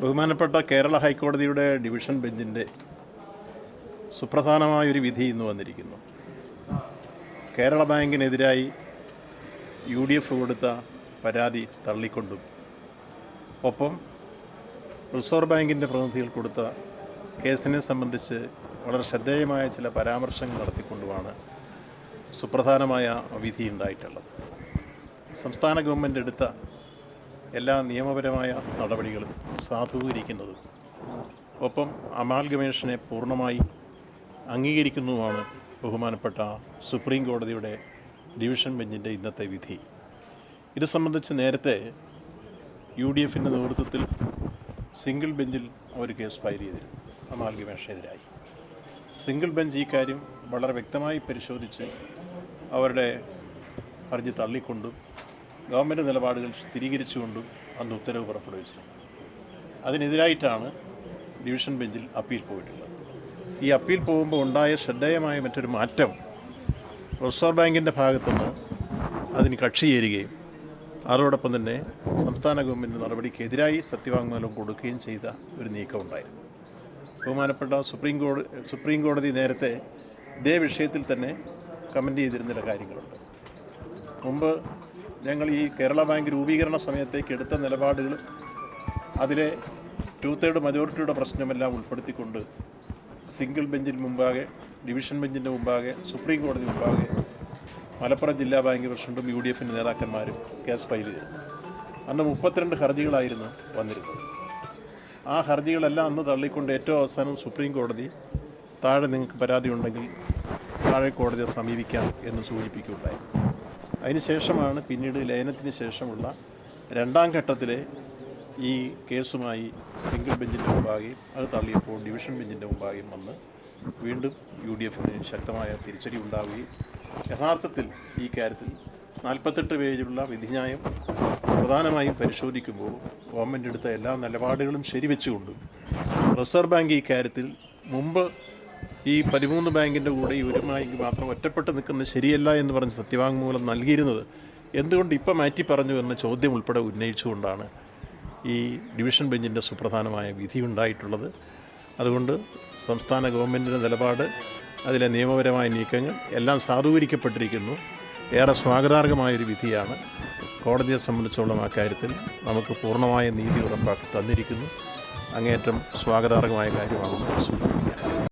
ബഹുമാനപ്പെട്ട കേരള ഹൈക്കോടതിയുടെ ഡിവിഷൻ ബെഞ്ചിന്റെ സുപ്രധാനമായൊരു വിധി ഇന്ന് വന്നിരിക്കുന്നു. കേരള ബാങ്കിനെതിരായി യു ഡി എഫ് കൊടുത്ത പരാതി തള്ളിക്കൊണ്ടും ഒപ്പം റിസർവ് ബാങ്കിന്റെ പ്രതിനിധികൾ കൊടുത്ത കേസിനെ സംബന്ധിച്ച് വളരെ ശ്രദ്ധേയമായ ചില പരാമർശങ്ങൾ നടത്തിക്കൊണ്ടുമാണ് സുപ്രധാനമായ വിധി ഉണ്ടായിട്ടുള്ളത്. സംസ്ഥാന ഗവൺമെന്റ് എടുത്ത എല്ലാ നിയമപരമായ നടപടികളും സാധൂകരിക്കുന്നതും. ഒപ്പം അമാൽഗമേഷനെ പൂർണമായി അംഗീകരിക്കുന്നതുമാണ് ബഹുമാനപ്പെട്ട സുപ്രീം കോടതിയുടെ ഡിവിഷൻ ബെഞ്ചിന്റെ ഇന്നത്തെ വിധി. ഇത് സംബന്ധിച്ച് നേരത്തെ യു ഡി എഫിന്റെ നേതൃത്വത്തിൽ സിംഗിൾ ബെഞ്ചിൽ അവർ കേസ് ഫയൽ ചെയ്തിരുന്നു. അമാൽഗമേഷനെതിരായി. സിംഗിൾ ബെഞ്ച് ഈ കാര്യം വളരെ വ്യക്തമായി പരിശോധിച്ച് അവരുടെ ഹർജി തള്ളിക്കൊണ്ടും ഗവൺമെന്റ് നിലപാടുകൾ സ്ഥിരീകരിച്ചുകൊണ്ടും അന്ന് ഉത്തരവ് പുറപ്പെടുവിച്ചിരുന്നു. അതിനെതിരായിട്ടാണ് ഡിവിഷൻ ബെഞ്ചിൽ അപ്പീൽ പോയിട്ടുള്ളത്. ഈ അപ്പീൽ പോകുമ്പോൾ ഉണ്ടായ ശ്രദ്ധേയമായ മറ്റൊരു മാറ്റം റിസർവ് ബാങ്കിന്റെ ഭാഗത്തുനിന്ന് അതിന് കക്ഷി ചേരുകയും അതോടൊപ്പം തന്നെ സംസ്ഥാന ഗവൺമെന്റ് നടപടിക്കെതിരായി സത്യവാങ്മൂലം കൊടുക്കുകയും ചെയ്ത ഒരു നീക്കം ഉണ്ടായിരുന്നു ബഹുമാനപ്പെട്ട സുപ്രീം കോടതി സുപ്രീം കോടതി നേരത്തെ ഇതേ വിഷയത്തിൽ തന്നെ കമന്റ് ചെയ്തിരുന്ന ചില കാര്യങ്ങളുണ്ട്. മുമ്പ് ഞങ്ങൾ ഈ കേരള ബാങ്ക് രൂപീകരണ സമയത്തേക്ക് എടുത്ത നിലപാടുകൾ അതിലെ ടു തേർഡ് മജോറിറ്റിയുടെ പ്രശ്നമെല്ലാം ഉൾപ്പെടുത്തിക്കൊണ്ട് സിംഗിൾ ബെഞ്ചിന് മുമ്പാകെ ഡിവിഷൻ ബെഞ്ചിന്റെ മുമ്പാകെ സുപ്രീം കോടതി മുമ്പാകെ മലപ്പുറം ജില്ലാ ബാങ്ക് പ്രസിഡന്റും യു ഡി എഫിന്റെ നേതാക്കന്മാരും കേസ് ഫയൽ ചെയ്തു. അന്ന് മുപ്പത്തിരണ്ട് ഹർജികളായിരുന്നു വന്നിരുന്നത്. ആ ഹർജികളെല്ലാം അന്ന് തള്ളിക്കൊണ്ട് ഏറ്റവും അവസാനം സുപ്രീം കോടതി താഴെ നിങ്ങൾക്ക് പരാതി ഉണ്ടെങ്കിൽ താഴെ കോടതിയെ സമീപിക്കാം എന്ന് സൂചിപ്പിക്കുകയുണ്ടായി. അതിനുശേഷമാണ് പിന്നീട് ലയനത്തിന് ശേഷമുള്ള രണ്ടാം ഘട്ടത്തിലെ ഈ കേസുമായി സിംഗിൾ ബെഞ്ചിന്റെ മുമ്പാകെയും അത് തള്ളിയപ്പോൾ ഡിവിഷൻ ബെഞ്ചിന്റെ മുമ്പാകെയും വന്ന് വീണ്ടും യു ഡി എഫിന് ശക്തമായ തിരിച്ചടി ഉണ്ടാവുകയും യഥാർത്ഥത്തിൽ ഈ കാര്യത്തിൽ നാൽപ്പത്തെട്ട് പേജിലുള്ള വിധിന്യായം പ്രധാനമായും പരിശോധിക്കുമ്പോൾ ഗവൺമെന്റ് എടുത്ത എല്ലാ നിലപാടുകളും ശരിവെച്ചുകൊണ്ട് റിസർവ് ബാങ്ക് ഈ കാര്യത്തിൽ മുമ്പ് ഈ പതിമൂന്ന് ബാങ്കിന്റെ കൂടെ ഈ ഒരു ബാങ്ക് മാത്രം ഒറ്റപ്പെട്ട് നിൽക്കുന്നത് ശരിയല്ല എന്ന് പറഞ്ഞ് സത്യവാങ്മൂലം നൽകിയിരുന്നത് എന്തുകൊണ്ട് ഇപ്പം മാറ്റി പറഞ്ഞു എന്ന ചോദ്യം ഉൾപ്പെടെ ഉന്നയിച്ചുകൊണ്ടാണ് ഈ ഡിവിഷൻ ബെഞ്ചിന്റെ സുപ്രധാനമായ വിധി ഉണ്ടായിട്ടുള്ളത്. അതുകൊണ്ട് സംസ്ഥാന ഗവൺമെന്റിന്റെ നിലപാട് അതിലെ നിയമപരമായ നീക്കങ്ങൾ എല്ലാം സാധൂകരിക്കപ്പെട്ടിരിക്കുന്നു. ഏറെ സ്വാഗതാർഹമായൊരു വിധിയാണ്. കോടതിയെ സംബന്ധിച്ചോളം ആ കാര്യത്തിൽ നമുക്ക് പൂർണമായ നീതി ഉറപ്പാക്കി തന്നിരിക്കുന്നു. അങ്ങേറ്റം സ്വാഗതാർഹമായ കാര്യമാണെന്ന് സൂചിപ്പിക്കുന്നു